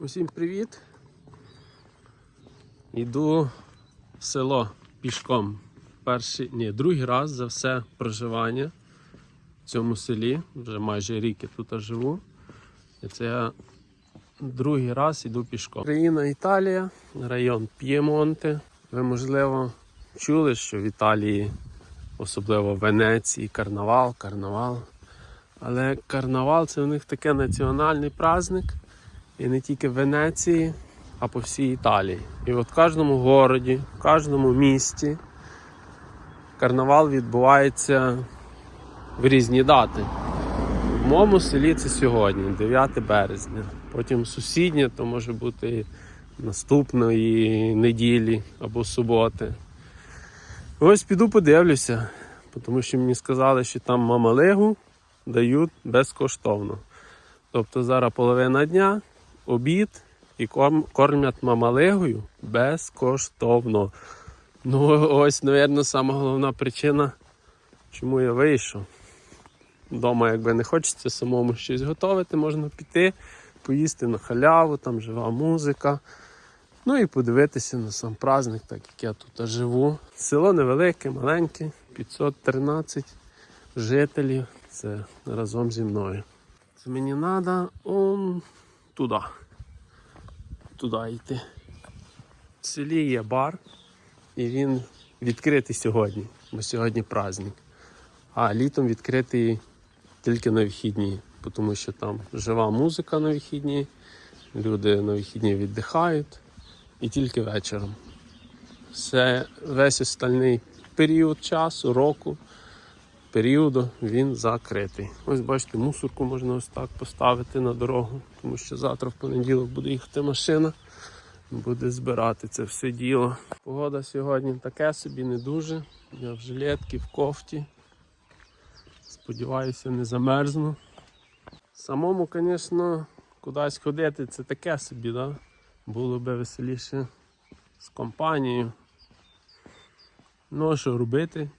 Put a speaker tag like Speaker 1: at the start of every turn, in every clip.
Speaker 1: Усім привіт. Йду в село пішком. Перший, ні, другий раз за все проживання в цьому селі. Вже майже рік я тут живу. І це я другий раз йду пішком. Країна Італія, район П'ємонте. Ви, можливо, чули, що в Італії, особливо в Венеції, карнавал, карнавал. Але карнавал це у них таке національний праздник. І не тільки в Венеції, а по всій Італії. І от в кожному городі, в кожному місті карнавал відбувається в різні дати. В моєму селі це сьогодні, 9 березня. Потім сусіднє, то може бути наступної неділі або суботи. Ось піду подивлюся, тому що мені сказали, що там мамалигу дають безкоштовно. Тобто зараз половина дня, обід і корм- кормять мамалигою безкоштовно. Ну, ось, мабуть, сама головна причина, чому я вийшов. Дома, якби не хочеться самому щось готувати, можна піти, поїсти на халяву, там жива музика. Ну і подивитися на сам праздник, так як я тут живу. Село невелике, маленьке, 513 жителів. Це разом зі мною. Це мені треба туди. Туди йти. В селі є бар, і він відкритий сьогодні, бо сьогодні праздник. А літом відкритий тільки на вихідні, тому що там жива музика на вихідні, люди на вихідні віддихають і тільки вечором. Все, весь остальний період часу, року, періоду він закритий. Ось бачите, мусорку можна ось так поставити на дорогу, тому що завтра в понеділок буде їхати машина, буде збирати це все діло. Погода сьогодні таке собі не дуже. Я в жилетці, в кофті. Сподіваюся, не замерзну. Самому, звісно, кудись ходити це таке собі, да? було би веселіше з компанією. Ну, що робити,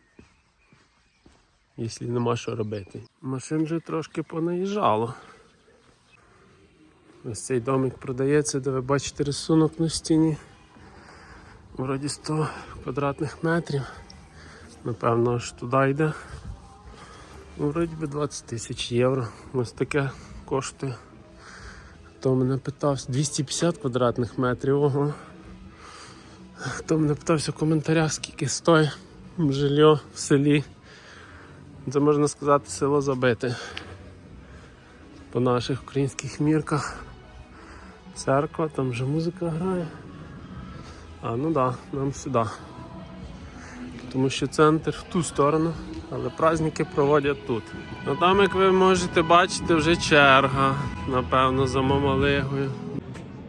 Speaker 1: якщо нема що робити. Машин вже трошки понаїжджало. Ось цей домик продається, де ви бачите рисунок на стіні. Вроді 100 квадратних метрів. Напевно, аж туди йде. Ну, Вроді би 20 тисяч євро. Ось таке коштує. Хто мене питався, 250 квадратних метрів. Ого. Хто мене питався в коментарях, скільки стоїть жилье в селі. Це можна сказати село забите. По наших українських мірках. Церква, там вже музика грає. А, ну да, нам сюди. Тому що центр в ту сторону, але праздники проводять тут. А там, як ви можете бачити, вже черга, напевно, за мамалигою.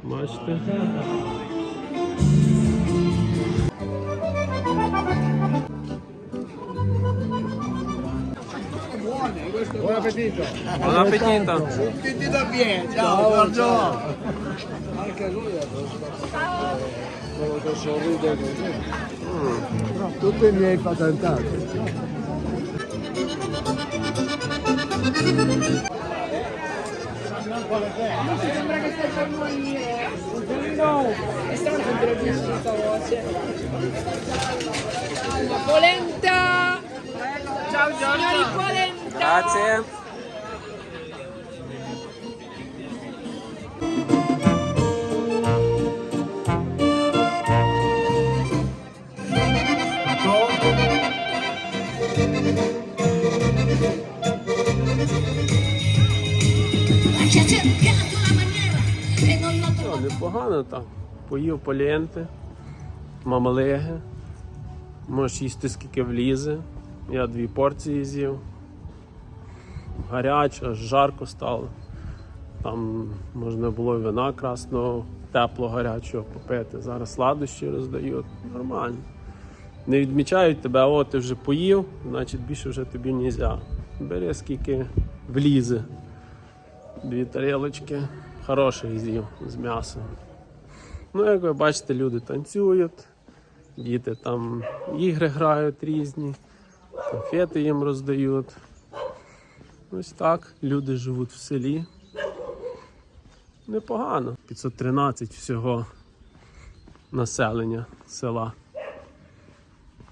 Speaker 1: Бачите?
Speaker 2: Buon appetito!
Speaker 1: Buon appetito!
Speaker 2: Da piedi, ciao, buongiorno! Anche lui è quello che sorride così. Tutti i miei patentati.
Speaker 3: Sembra che stai per morire. No, è stata un'intervista voce. Polenta! Ciao Signori Polenta!
Speaker 1: Grazie! Ну, непогано так. Поїв полєнти, мамалеги. Можеш їсти скільки влізе. Я дві порції з'їв. Гаряче, аж жарко стало. Там можна було вина красного, тепло гарячого попити. Зараз сладощі роздають. Нормально. Не відмічають тебе, о, ти вже поїв, значить більше вже тобі не можна. Бери скільки влізе. Дві тарілочки. Хороший з'їв з м'ясом. Ну, як ви бачите, люди танцюють, діти там ігри грають різні, конфети їм роздають. Ось так люди живуть в селі. непогано. 513 всього населення села.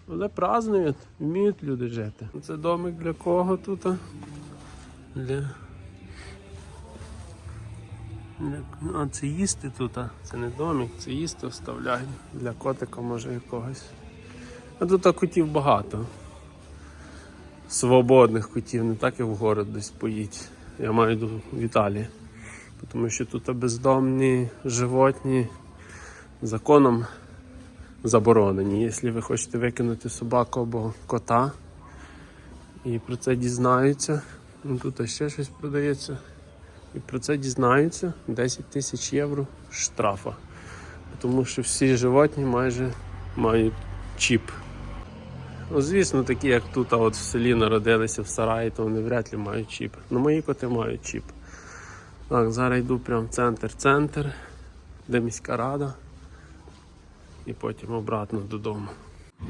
Speaker 1: Але празднують, вміють люди жити. Це домик для кого тут? Для... А, це їсти тут. Це не домик, це їсти вставляють. Для котика може якогось. А тут котів багато. Свободних котів, не так як в город десь поїть. Я маю в Італії. Тому що тут бездомні животні законом заборонені. Якщо ви хочете викинути собаку або кота і про це дізнаються, ну тут ще щось продається. І про це дізнаються 10 тисяч євро штрафа. Тому що всі животні майже мають чіп. Ну, звісно, такі, як тут, от в селі народилися в сараї, то вони вряд ли мають чіп. Ну, мої коти мають чіп. Так, зараз йду прямо в центр-центр, де міська рада. І потім обратно додому.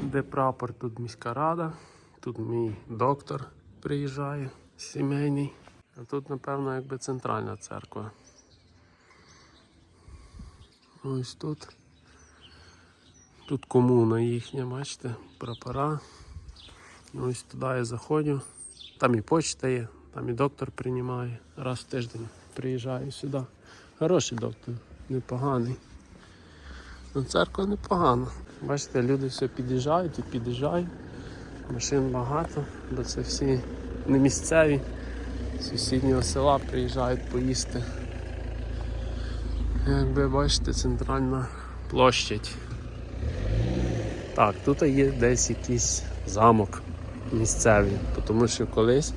Speaker 1: Де прапор, тут міська рада, тут мій доктор приїжджає сімейний. А тут, напевно, якби центральна церква. Ось тут. Тут комуна їхня, бачите, прапора. Ось туди я заходжу. Там і почта є, там і доктор приймає. Раз в тиждень приїжджаю сюди. Хороший доктор, непоганий. Ну, церква непогана. Бачите, люди все під'їжджають і під'їжджають. Машин багато, бо це всі не місцеві. З сусіднього села приїжджають поїсти. Якби бачите, центральна площадь. Так, тут є десь якийсь замок місцевий, тому що колись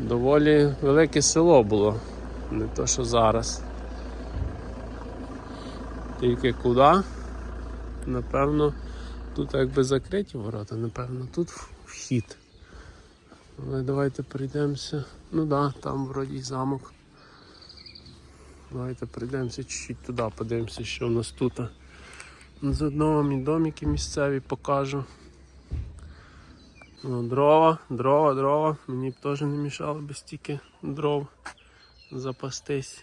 Speaker 1: доволі велике село було, не то що зараз. Тільки куди? Напевно, тут якби закриті ворота, напевно, тут вхід. Але давайте прийдемося. Ну так, да, там вроді замок. Давайте прийдемося чуть-чуть туди, подивимося, що в нас тут. Заодно вам і домики місцеві покажу. Ну, дрова, дрова, дрова. Мені б теж не мішало би стільки дров запастись.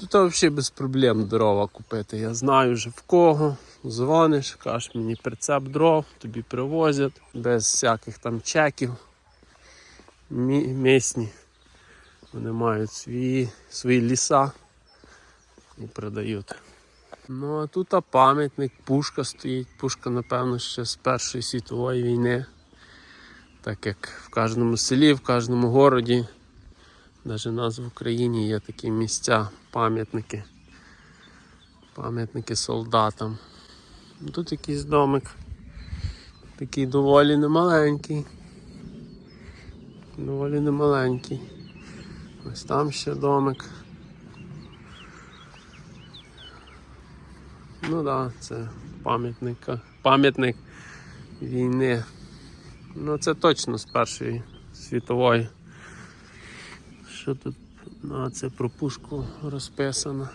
Speaker 1: Тут взагалі без проблем дрова купити. Я знаю вже в кого. Дзвониш, кажеш мені прицеп дров, тобі привозять, без всяких там чеків. Мі- Місні. Вони мають свої, свої ліса і продають. Ну а тут пам'ятник, пушка стоїть. Пушка, напевно, ще з Першої світової війни. Так як в кожному селі, в кожному городі, навіть у нас в Україні є такі місця, пам'ятники. Пам'ятники солдатам. Ну, Тут якийсь домик. Такий доволі немаленький. Доволі немаленький. Ось там ще домик. Ну так, да, це пам'ятник, пам'ятник війни. Ну це точно з Першої світової. Що тут? А, це про пушку розписано.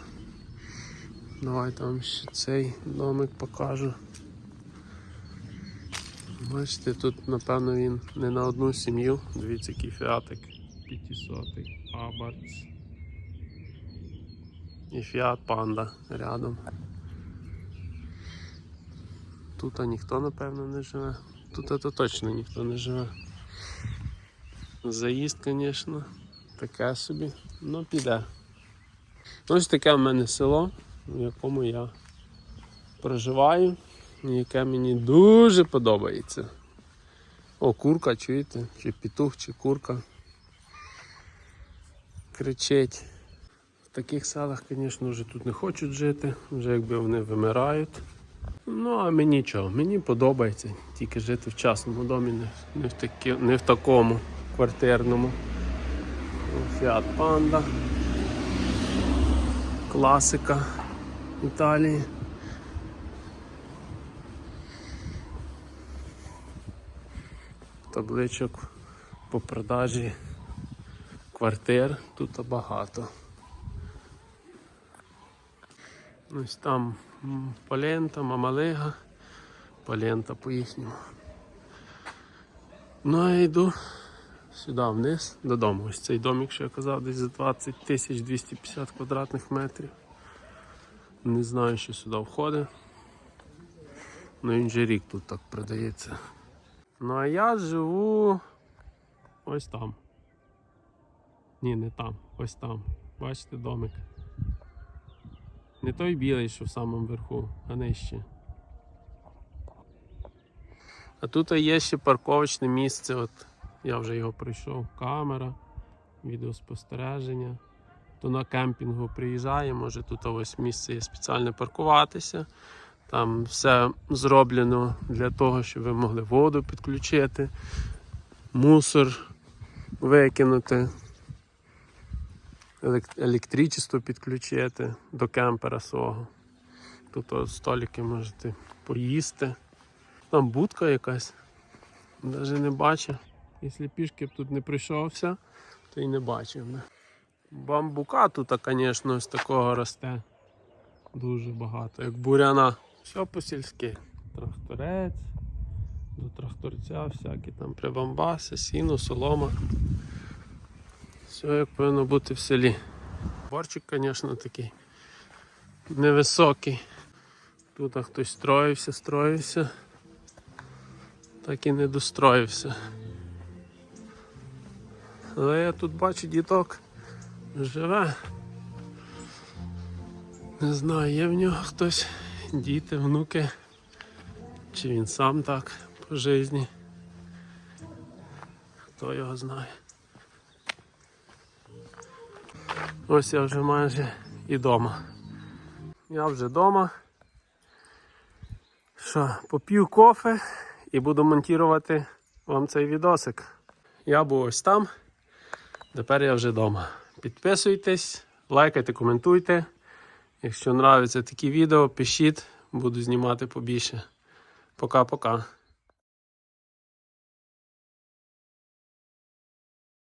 Speaker 1: Давайте вам ще цей домик покажу. Бачите, тут напевно він не на одну сім'ю. Дивіться, який фіатик 500 Абарц. І фіат панда рядом. Тут ніхто напевно не живе. Тут це точно ніхто не живе. Заїзд, звісно, таке собі, ну піде. Ось таке в мене село, в якому я проживаю, яке мені дуже подобається. О, курка, чуєте? Чи петух, чи курка. Кричить. В таких селах, звісно, вже тут не хочуть жити, вже якби вони вимирають. Ну, а мені нічого, мені подобається тільки жити в частному домі, не, в, такі, не в такому квартирному. Фіат Панда. Класика Італії. Табличок по продажі квартир тут багато. Ось там Полента, Мамалига, Полента по їхньому. Ну а я йду сюди вниз додому. Ось цей домик, що я казав, десь за 20 тисяч 250 квадратних метрів. Не знаю, що сюди входить. Ну він же рік тут так продається. Ну а я живу ось там. Ні, не там, ось там. Бачите домик. Не той білий, що в самому верху, а нижче. А тут є ще парковочне місце. От я вже його пройшов. Камера, відеоспостереження. То на кемпінгу приїжджає, може тут ось місце є спеціальне паркуватися. Там все зроблено для того, щоб ви могли воду підключити, мусор викинути, електричество підключити до кемпера свого. Тут столики можете поїсти. Там будка якась. Навіть не бачу. Якщо пішки б тут не прийшовся, то й не бачив. Бамбука тут, звісно, ось такого росте. Дуже багато, як буряна. Все по-сільськи. Тракторець, до тракторця всякі там прибамбаси, сіно, солома. Все як повинно бути в селі. Борчик, звісно, такий невисокий. Тут а хтось строївся, строївся, так і не достроївся. Але я тут бачу діток живе. Не знаю, є в нього хтось, діти, внуки, чи він сам так по житті. Хто його знає. Ось я вже майже і вдома. Я вже вдома. Що, поп'ю кофе і буду монтувати вам цей відосик. Я був ось там. Тепер я вже вдома. Підписуйтесь, лайкайте, коментуйте. Якщо нравляться такі відео, пишіть, буду знімати побільше. Пока-пока.